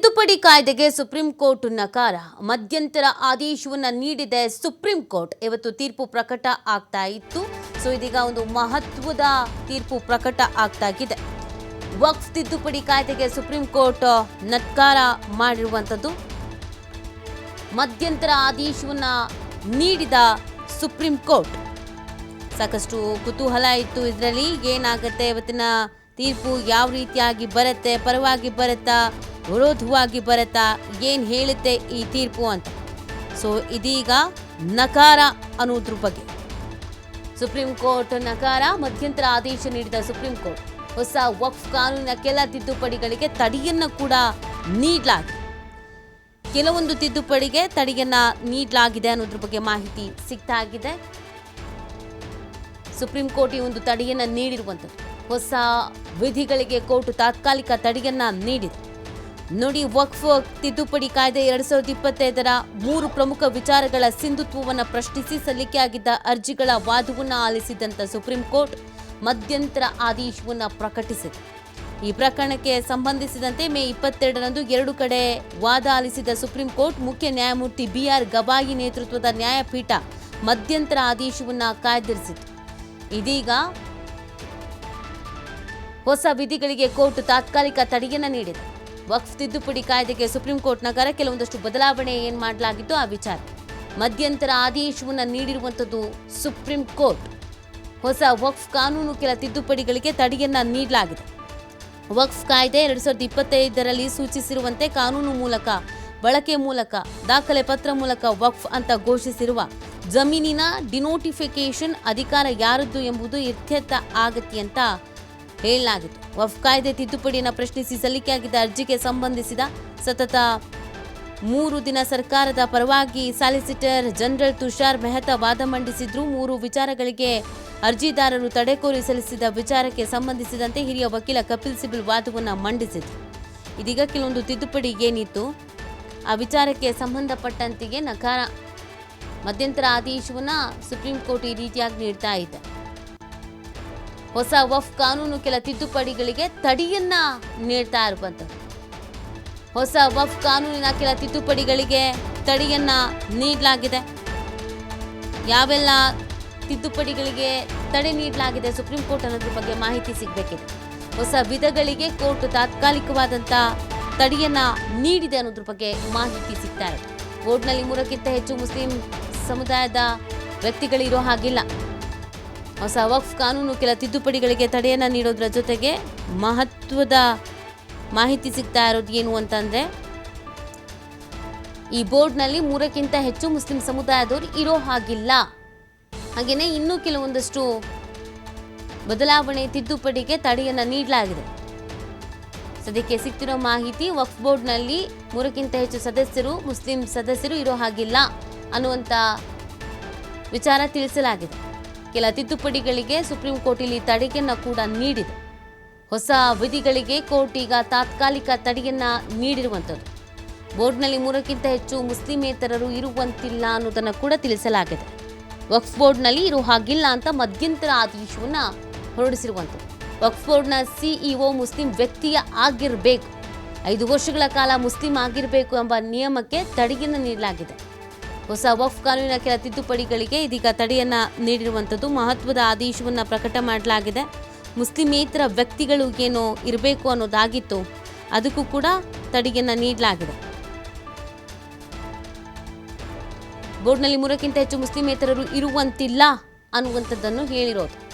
ತಿದ್ದುಪಡಿ ಕಾಯ್ದೆಗೆ supreme court ನಕಾರ. ಮಧ್ಯಂತರ ಆದೇಶವನ್ನು ನೀಡಿದೆ ಸುಪ್ರೀಂ ಕೋರ್ಟ್. ಇವತ್ತು ತೀರ್ಪು ಪ್ರಕಟ ಆಗ್ತಾ ಇತ್ತು. ಸೊ ಇದೀಗ ಒಂದು ಮಹತ್ವದ ತೀರ್ಪು ಪ್ರಕಟ ಆಗ್ತಾಗಿದೆ ವಕ್ಫ್ ತಿದ್ದುಪಡಿ ಕಾಯ್ದೆಗೆ ಸುಪ್ರೀಂ ಕೋರ್ಟ್ ನಕಾರ ಮಾಡಿರುವಂಥದ್ದು. ಮಧ್ಯಂತರ ಆದೇಶವನ್ನ ನೀಡಿದ ಸುಪ್ರೀಂ ಕೋರ್ಟ್. ಸಾಕಷ್ಟು ಕುತೂಹಲ ಇತ್ತು ಇದರಲ್ಲಿ. ಏನಾಗುತ್ತೆ ಇವತ್ತಿನ ತೀರ್ಪು? ಯಾವ ರೀತಿಯಾಗಿ ಬರುತ್ತೆ? ಪರವಾಗಿ ಬರುತ್ತಾ? ವಿರೋಧವಾಗಿ ಬರುತ್ತಾ ಏನು ಹೇಳುತ್ತೆ ಈ ತೀರ್ಪು ಅಂತ. ಸೊ ಇದೀಗ ನಕಾರ ಅನ್ನೋದ್ರ ಬಗ್ಗೆ. ಸುಪ್ರೀಂ ಕೋರ್ಟ್ ನಕಾರ, ಮಧ್ಯಂತರ ಆದೇಶ ನೀಡಿದ ಸುಪ್ರೀಂ ಕೋರ್ಟ್ ಹೊಸ ವಕ್ಫ್ ಕಾನೂನಿನ ಕೆಲ ತಿದ್ದುಪಡಿಗಳಿಗೆ ತಡೆಯನ್ನ ಕೂಡ ನೀಡಲಾಗಿದೆ. ಕೆಲವೊಂದು ತಿದ್ದುಪಡಿಗೆ ತಡೆಯನ್ನ ನೀಡಲಾಗಿದೆ ಅನ್ನೋದ್ರ ಬಗ್ಗೆ ಮಾಹಿತಿ ಸಿಗ್ತಾ ಇದೆ ಸುಪ್ರೀಂ ಕೋರ್ಟ್ ಈ ಒಂದು ತಡೆಯನ್ನ ನೀಡಿರುವಂಥದ್ದು ಹೊಸ ವಿಧಿಗಳಿಗೆ ಕೋರ್ಟ್ ತಾತ್ಕಾಲಿಕ ತಡೆಯನ್ನ ನೀಡಿದೆ. ನೋಡಿ ವಕ್ಫ್ ತಿದ್ದುಪಡಿ ಕಾಯ್ದೆ ಎರಡ್ ಸಾವಿರದ ಇಪ್ಪತ್ತೈದರ ಮೂರು ಪ್ರಮುಖ ವಿಚಾರಗಳ ಸಿಂಧುತ್ವವನ್ನು ಪ್ರಶ್ನಿಸಿ ಸಲ್ಲಿಕೆಯಾಗಿದ್ದ ಅರ್ಜಿಗಳ ವಾದವನ್ನು ಆಲಿಸಿದಂತ ಸುಪ್ರೀಂ ಕೋರ್ಟ್ ಮಧ್ಯಂತರ ಆದೇಶವನ್ನ ಪ್ರಕಟಿಸಿದೆ. ಈ ಪ್ರಕರಣಕ್ಕೆ ಸಂಬಂಧಿಸಿದಂತೆ ಮೇ ಇಪ್ಪತ್ತೆರಡರಂದು ಎರಡು ಕಡೆ ವಾದ ಆಲಿಸಿದ ಸುಪ್ರೀಂ ಕೋರ್ಟ್ ಮುಖ್ಯ ನ್ಯಾಯಮೂರ್ತಿ ಬಿಆರ್ ಗವಾಯಿ ನೇತೃತ್ವದ ನ್ಯಾಯಪೀಠ ಮಧ್ಯಂತರ ಆದೇಶವನ್ನ ಕಾಯ್ದಿರಿಸಿತು. ಇದೀಗ ಹೊಸ ವಿಧಿಗಳಿಗೆ ಕೋರ್ಟ್ ತಾತ್ಕಾಲಿಕ ತಡೆಯನ್ನು ನೀಡಿದೆ. ವಕ್ಫ್ ತಿದ್ದುಪಡಿ ಕಾಯ್ದೆಗೆ ಸುಪ್ರೀಂ ಕೋರ್ಟ್ ನಗರ ಕೆಲವೊಂದಷ್ಟು ಬದಲಾವಣೆ ಏನ್ ಮಾಡಲಾಗಿತ್ತು ಆ ವಿಚಾರ. ಮಧ್ಯಂತರ ಆದೇಶವನ್ನು ನೀಡಿರುವಂಥದ್ದು ಸುಪ್ರೀಂ ಕೋರ್ಟ್. ಹೊಸ ವಕ್ಫ್ ಕಾನೂನು ಕೆಲ ತಿದ್ದುಪಡಿಗಳಿಗೆ ತಡೆಯನ್ನ ನೀಡಲಾಗಿದೆ. ವಕ್ಫ್ ಕಾಯ್ದೆ ಎರಡು ಸಾವಿರದ ಇಪ್ಪತ್ತೈದರಲ್ಲಿ ಸೂಚಿಸಿರುವಂತೆ ಕಾನೂನು ಮೂಲಕ, ಬಳಕೆ ಮೂಲಕ, ದಾಖಲೆ ಪತ್ರ ಮೂಲಕ ವಕ್ಫ್ ಅಂತ ಘೋಷಿಸಿರುವ ಜಮೀನಿನ ಡಿನೋಟಿಫಿಕೇಶನ್ ಅಧಿಕಾರ ಯಾರದ್ದು ಎಂಬುದು ಇತ್ಯರ್ಥ ಆಗತ್ತೆ ಅಂತ ಹೇಳಲಾಗಿತ್ತು ವಫ್ ಕಾಯ್ದೆ ತಿದ್ದುಪಡಿಯನ್ನು ಪ್ರಶ್ನಿಸಿ ಸಲ್ಲಿಕೆಯಾಗಿದ್ದ ಅರ್ಜಿಗೆ ಸಂಬಂಧಿಸಿದ ಸತತ ಮೂರು ದಿನ ಸರ್ಕಾರದ ಪರವಾಗಿ ಸಾಲಿಸಿಟರ್ ಜನರಲ್ ತುಷಾರ್ ಮೆಹ್ತಾ ವಾದ ಮಂಡಿಸಿದ್ರು. ಮೂರು ವಿಚಾರಗಳಿಗೆ ಅರ್ಜಿದಾರರು ತಡೆ ಕೋರಿ ಸಲ್ಲಿಸಿದ ವಿಚಾರಕ್ಕೆ ಸಂಬಂಧಿಸಿದಂತೆ ಹಿರಿಯ ವಕೀಲ ಕಪಿಲ್ ಸಿಬಲ್ ವಾದವನ್ನು ಮಂಡಿಸಿದ್ರು. ಇದೀಗ ಕೆಲವೊಂದು ತಿದ್ದುಪಡಿ ಏನಿತ್ತು? ಆ ವಿಚಾರಕ್ಕೆ ಸಂಬಂಧಪಟ್ಟಂತೆಯೇ ನಕಾರ ಮಧ್ಯಂತರ ಆದೇಶವನ್ನು ಸುಪ್ರೀಂ ಕೋರ್ಟ್ ಈ ರೀತಿಯಾಗಿ ನೀಡ್ತಾ ಇದೆ. ಹೊಸ ವಫ್ ಕಾನೂನು ಕೆಲ ತಿದ್ದುಪಡಿಗಳಿಗೆ ತಡೆಯನ್ನ ನೀಡ್ತಾ ಇರುವಂಥದ್ದು ಹೊಸ ವಫ್ ಕಾನೂನಿನ ಕೆಲ ತಿದ್ದುಪಡಿಗಳಿಗೆ ತಡೆಯನ್ನ ನೀಡಲಾಗಿದೆ. ಯಾವೆಲ್ಲ ತಿದ್ದುಪಡಿಗಳಿಗೆ ತಡೆ ನೀಡಲಾಗಿದೆ ಸುಪ್ರೀಂ ಕೋರ್ಟ್ ಅನ್ನೋದ್ರ ಬಗ್ಗೆ ಮಾಹಿತಿ ಸಿಗಬೇಕಿದೆ ಹೊಸ ವಿಧಗಳಿಗೆ ಕೋರ್ಟ್ ತಾತ್ಕಾಲಿಕವಾದಂಥ ತಡೆಯನ್ನ ನೀಡಿದೆ ಅನ್ನೋದ್ರ ಬಗ್ಗೆ ಮಾಹಿತಿ ಸಿಗ್ತಾ ಇದೆ. ಕೋರ್ಟ್ನಲ್ಲಿ ಮೂರಕ್ಕಿಂತ ಹೆಚ್ಚು ಮುಸ್ಲಿಂ ಸಮುದಾಯದ ವ್ಯಕ್ತಿಗಳಿರೋ ಹಾಗಿಲ್ಲ. ಹೊಸ ವಕ್ಫ್ ಕಾನೂನು ಕೆಲ ತಿದ್ದುಪಡಿಗಳಿಗೆ ತಡೆಯನ್ನು ನೀಡೋದ್ರ ಜೊತೆಗೆ ಮಹತ್ವದ ಮಾಹಿತಿ ಸಿಗ್ತಾ ಇರೋದು ಏನು ಅಂತಂದರೆ, ಈ ಬೋರ್ಡ್ನಲ್ಲಿ ಮೂರಕ್ಕಿಂತ ಹೆಚ್ಚು ಮುಸ್ಲಿಂ ಸಮುದಾಯದವರು ಇರೋ ಹಾಗಿಲ್ಲ. ಹಾಗೆಯೇ ಇನ್ನೂ ಕೆಲವೊಂದಷ್ಟು ಬದಲಾವಣೆ ತಿದ್ದುಪಡಿಗೆ ತಡೆಯನ್ನು ನೀಡಲಾಗಿದೆ. ಸದ್ಯಕ್ಕೆ ಸಿಗ್ತಿರೋ ಮಾಹಿತಿ, ವಕ್ಫ್ ಬೋರ್ಡ್ನಲ್ಲಿ ಮೂರಕ್ಕಿಂತ ಹೆಚ್ಚು ಸದಸ್ಯರು, ಮುಸ್ಲಿಂ ಸದಸ್ಯರು ಇರೋ ಹಾಗಿಲ್ಲ ಅನ್ನುವಂಥ ವಿಚಾರ ತಿಳಿಸಲಾಗಿದೆ. ಕೆಲ ತಿದ್ದುಪಡಿಗಳಿಗೆ ಸುಪ್ರೀಂ ಕೋರ್ಟ್ ಇಲ್ಲಿ ತಡೆಯನ್ನ ಕೂಡ ನೀಡಿದೆ. ಹೊಸ ವಿಧಿಗಳಿಗೆ ಕೋರ್ಟ್ ಈಗ ತಾತ್ಕಾಲಿಕ ತಡೆಯನ್ನ ನೀಡಿರುವಂಥದ್ದು. ಬೋರ್ಡ್ನಲ್ಲಿ ಮೂರಕ್ಕಿಂತ ಹೆಚ್ಚು ಮುಸ್ಲಿಮೇತರರು ಇರುವಂತಿಲ್ಲ ಅನ್ನೋದನ್ನು ಕೂಡ ತಿಳಿಸಲಾಗಿದೆ. ವಕ್ಫ್ ಬೋರ್ಡ್ನಲ್ಲಿ ಹಾಗಿಲ್ಲ ಅಂತ ಮಧ್ಯಂತರ ಆದೇಶವನ್ನು ಹೊರಡಿಸಿರುವಂಥದ್ದು. ವಕ್ಫ್ ಬೋರ್ಡ್ನ ಸಿಇಒ ಮುಸ್ಲಿಂ ವ್ಯಕ್ತಿಯ ಆಗಿರಬೇಕು. ಐದು ವರ್ಷಗಳ ಕಾಲ ಮುಸ್ಲಿಂ ಆಗಿರಬೇಕು ಎಂಬ ನಿಯಮಕ್ಕೆ ತಡೆಯನ್ನು ನೀಡಲಾಗಿದೆ. ಹೊಸ ವಕ್ಫ್ ಕಾನೂನಿನ ಕೆಲ ತಿದ್ದುಪಡಿಗಳಿಗೆ ಇದೀಗ ತಡೆಯನ್ನ ನೀಡಿರುವಂಥದ್ದು ಮಹತ್ವದ ಆದೇಶವನ್ನು ಪ್ರಕಟ ಮಾಡಲಾಗಿದೆ. ಮುಸ್ಲಿಮೇತರ ವ್ಯಕ್ತಿಗಳು ಏನು ಇರಬೇಕು ಅನ್ನೋದಾಗಿತ್ತು. ಅದಕ್ಕೂ ಕೂಡ ತಡೆಯನ್ನ ನೀಡಲಾಗಿದೆ. ಬೋರ್ಡ್ನಲ್ಲಿ ಮೂರಕ್ಕಿಂತ ಹೆಚ್ಚು ಮುಸ್ಲಿಮೇತರರು ಇರುವಂತಿಲ್ಲ ಅನ್ನುವಂಥದ್ದನ್ನು ಹೇಳಿರೋದು.